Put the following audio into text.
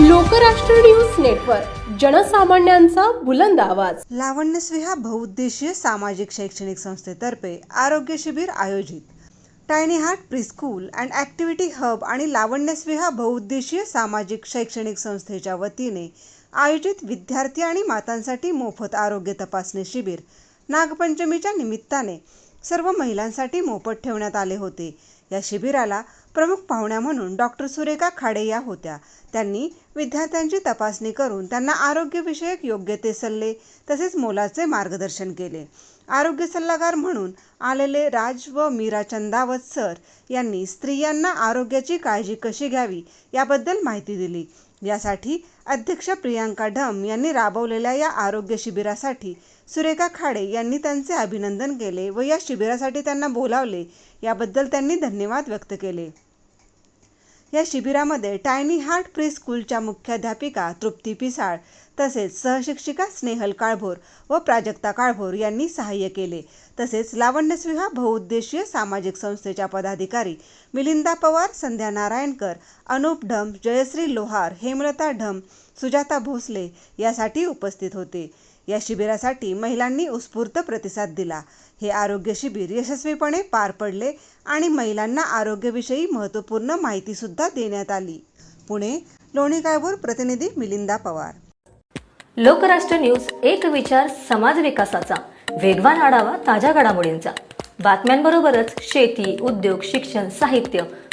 Lokrashtra news network जनसामान्यांचा बुलंद आवाज. लावण्यस्विहा बहुउद्देशीय सामाजिक शैक्षणिक संस्थेतर्फे आरोग्य शिबिर आयोजित. Tiny heart preschool and activity hub आणि लावण्यस्विहा बहुउद्देशीय सामाजिक शैक्षणिक संस्थेच्या वतीने आयोजित विद्यार्थी आणि मातांसाठी मोफत आरोग्य तपासणी शिबिर नागपंचमीच्या निमित्ताने सर्व महिलांसाठी मोफत ठेवण्यात आले होते. या शिबिराला प्रमुख पाहुण्या म्हणून डॉक्टर सुरेखा खाडे या होत्या. त्यांनी विद्यार्थ्यांची तपासणी करून त्यांना आरोग्यविषयक योग्य ते सल्ले तसेच मोलाचे मार्गदर्शन केले. आरोग्य सल्लागार म्हणून आलेले राज व मीरा चंदावत सर यांनी स्त्रियांना आरोग्याची काळजी कशी घ्यावी याबद्दल माहिती दिली. यासाठी अध्यक्ष प्रियांका ढम यांनी राबवलेल्या या आरोग्य शिबिरासाठी सुरेखा खाडे यांनी त्यांचे अभिनंदन केले व या शिबिरासाठी त्यांना बोलावले. याबद्दल त्यांनी धन्यवाद व्यक्त केले. या शिबिरामध्ये टायनी हार्ट प्री स्कूलच्या मुख्याध्यापिका तृप्ती पिसाळ तसेच सहशिक्षिका स्नेहल काळभोर व प्राजक्ता काळभोर यांनी सहाय्य केले. तसेच लावण्यस्विहा बहुउद्देशीय सामाजिक संस्थेच्या पदाधिकारी मिलिंदा पवार संध्या नारायणकर अनुप ढम जयश्री लोहार हेमलता ढम सुजाता भोसले यासाठी उपस्थित होते. या शिबिरासाठी महिलांनी उत्स्फूर्त प्रतिसाद दिला. हे आरोग्य शिबिर यशस्वीपणे पार पडले आणि महिलांना आरोग्याविषयी महत्त्वपूर्ण माहितीसुद्धा देण्यात आली. पुणे लोणी काळभोर प्रतिनिधी मिलिंदा पवार. लोकराष्ट्र न्यूज एक विचार समाज विकासाचा. वेगवान आढावा ताज्या घडामोडींचा. बातम्यांबरोबरच शेती उद्योग शिक्षण साहित्य